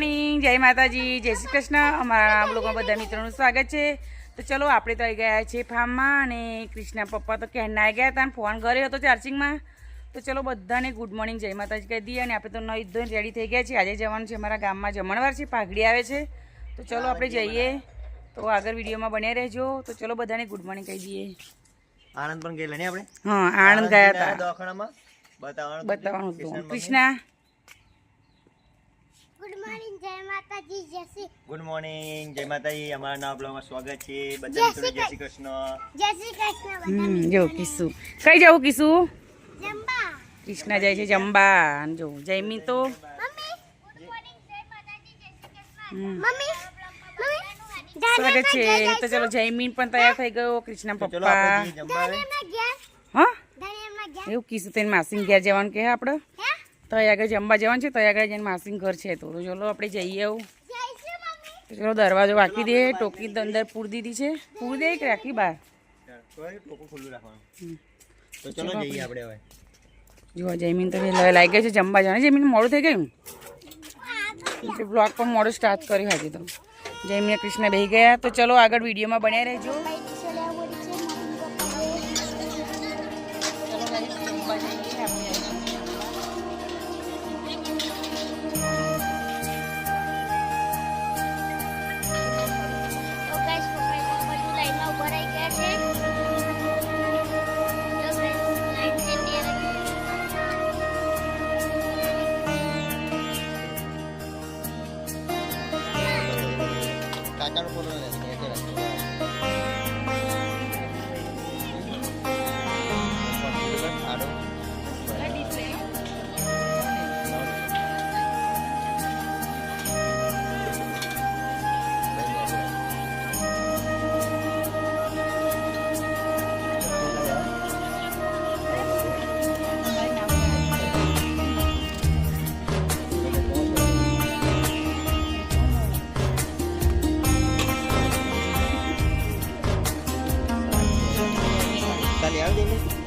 Morning જય માતાજી જય શ્રી કૃષ્ણ. અમારા બ્લોગમાં બધા મિત્રોનું સ્વાગત છે. તો ચલો આપણે તો આવી ગયા છીએ ફાર્મમાં અને કૃષ્ણા પપ્પા તો ક્યાં આવી ગયા હતા અને ફોન કર્યો હતો ચાર્જિંગમાં. તો ચલો બધાને ગુડ મોર્નિંગ જય માતાજી કહી દઈએ. અને આપણે તો નહીં ધોઈને રેડી થઈ ગયા છીએ. આજે જવાનું છે અમારા ગામમાં જમણવાર છે પાઘડી આવે છે. તો ચલો આપણે જઈએ. તો આગળ વિડીયોમાં બન્યા રહેજો. તો ચલો બધાને ગુડ મોર્નિંગ કહી દઈએ. આણંદ પણ ગયેલા ને આપણે? હા આણંદ ગયા હતા. બતાવવાનું બતાવવાનું હતું કૃષ્ણા. ગુડ મોર્નિંગ જય માતાજી જય શ્રી ગુડ મોર્નિંગ જય માતાજી અમારા નવા બ્લોગમાં સ્વાગત છે. બધા મિત્રો જય શ્રી કૃષ્ણ. જય શ્રી કૃષ્ણ જો કિસ્સુ. કઈ જવું કિસુ જંબા. કૃષ્ણ જાય છે જંબા. અને જો જયમી તો. મમ્મી. ગુડ મોર્નિંગ જય માતાજી જય શ્રી કૃષ્ણ. મમ્મી. મમ્મી. સ્વાગત છે. તો ચલો જયમીન પણ તૈયાર થઈ ગયો કૃષ્ણ પપ્પા. હા? એવું કીધું તેને માસીન ઘેર જવાનું કે આપણે તો અહીં આગળ જમવા જવાનું છે. તો આગળ જઈને માસીન ઘર છે. તો ચલો આપણે જઈએ આવું. ચલો દરવાજો વાંકી દે. ટોકી અંદર પૂર દીધી છે. પૂર દે કે રાખી બહાર? તો એ ટોપું તો ચલો જઈએ આપણે. હવે. જો જયમીન તો હવે લાગી ગયો છે. જમવા જવાનું જયમીન મોડું થઈ ગયું? બ્લોગ પણ મોડું સ્ટાર્ટ કર્યું હજી તો. જયમીને કૃષ્ણ બેહી ગયા. તો ચલો આગળ વિડીયોમાં બન્યા રહેજો. টাকার উপরে geldiniz.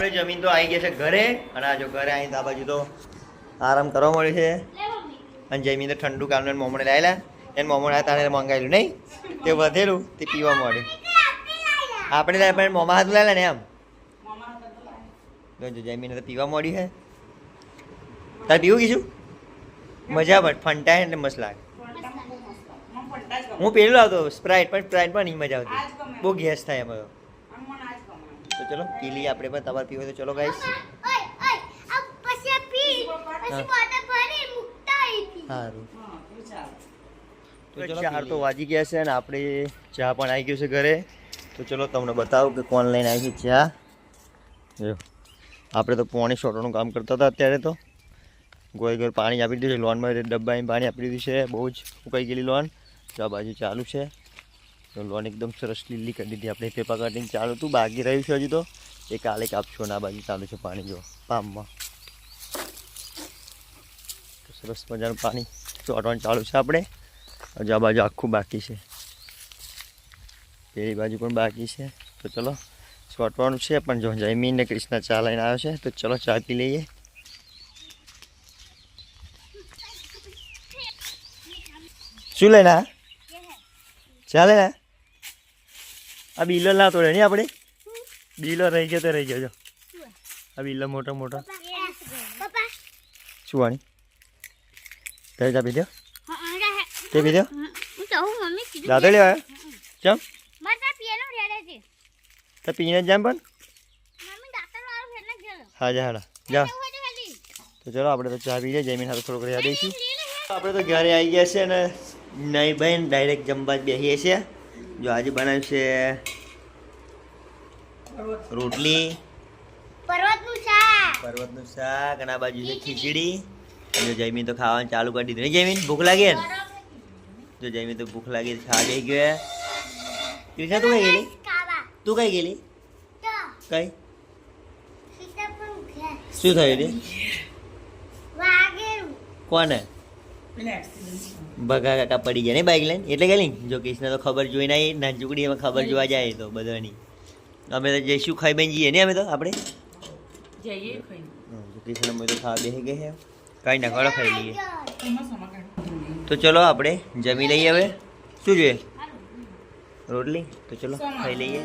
આપણે જમીન તો આવી ગયા છે ઘરે, અને આ જો ઘરે આવીને આ બાજુ તો આરામ કરવા મળ્યો છે. અને જમીન તો ઠંડુ કામનું મોમણે લાવેલા એને મોમણ આ તારે મંગાવેલું નહીં? તે વધેલું, તે પીવા મળ્યું. આપણે લાય પણ મોમા હાથ લાવેલા ને એમ? જો જમીને તો પીવા મળ્યું છે. તારે પીવું કીધું? મજા પણ ફંટાય એટલે મસ્ત લાગે. હું પેલું આવતો સ્પ્રાઇટ, પણ સ્પ્રાઇટ પણ નહીં મજા આવતી. બહુ ગેસ થાય એમાં તો ચલો પી લઈએ આપણે પણ તમારે પીવો તો ચલો ગાઈસ ઓય ઓય આ પછી પી પછી બોટલ ભરી મુકતા આવી સારું તો ચલો ચાર તો વાગી ગયા છે અને આપણે ચા પણ આવી ગયું છે ઘરે. તો ચલો તમને બતાવું કે કોણ લઈને આવી છે ચા. જો આપણે તો પોણી શોટોનું કામ કરતા હતા અત્યારે તો. ગોળ ગોળ પાણી આપી દીધું છે લોનમાં ડબ્બામાં પાણી આપી દીધું છે બહુ જ ઉકાઈ ગયેલી લોન. તો આ બાજુ ચાલુ છે. લોન એકદમ સરસ લીલી કરી દીધી. આપણે પેપર કટિંગ ચાલુ હતું, બાકી રહ્યું છે હજી તો. એ કાલે કાપશો અને આ બાજુ ચાલુ છે પાણી, જો, પામમાં. સરસ મજાનું પાણી ચોટવાનું ચાલુ છે આપણે. હજુ આ બાજુ આખું બાકી છે. પેલી બાજુ પણ બાકી છે. તો ચલો, ચોટવાનું છે, પણ જો જયમીન ને કૃષ્ણ ચા લઈને આવ્યો છે, તો ચલો ચા પી લઈએ. શું લઈને ચાલે ને આ બિલો લાતો રહે નહીં આપણે? બિલો રહી ગયો તો રહી ગયો, જો. આ બિલો મોટો મોટો. શું વાણી તારે ચા પી દો. હા હા તે પી દાદો લેવા ચમ? તો પીને જામ પણ? હા, જા હાડા જા. તો ચલો, આપણે તો ચા પી જમીન સાથે થોડુંક રહ્યા દઈશું. આપણે તો ઘરે આવી ગયા છે ને નહીં બહેન ડાયરેક્ટ જમવા જ બેસીએ છીએ જો આજે બનાવ્યું છે રોટલી. પર્વતનું શાક. પર્વતનું શાક અને આ બાજુ છે ખીચડી. જો જયમીન તો ખાવાનું ચાલુ કરી દીધું. જયમીન ભૂખ લાગી ને જો જયમીન તો ભૂખ લાગી ખાવા જઈ ગયો ક્રિષ્ણા તું કઈ ગયેલી? તું કઈ ગયેલી? કઈ? શું થયું કોને? ભગા કાકા પડી ગયા ને બાઈક લઈને? એટલે ગયેલી જો કૃષ્ણ તો ખબર જોઈને આવી નાનચુકડી એમાં ખબર જોવા જાય તો બધાની. અમે તો જઈશું ખાઈ બેન જઈએ ને અમે તો આપણે? જઈએ. કૃષ્ણ અમે તો ખાવા બેસી ગયા છે. કાંઈ ના ખડો ખાઈ લઈએ. તો ચલો આપણે જમી લઈએ હવે. શું જોઈએ? રોટલી? તો ચલો ખાઈ લઈએ.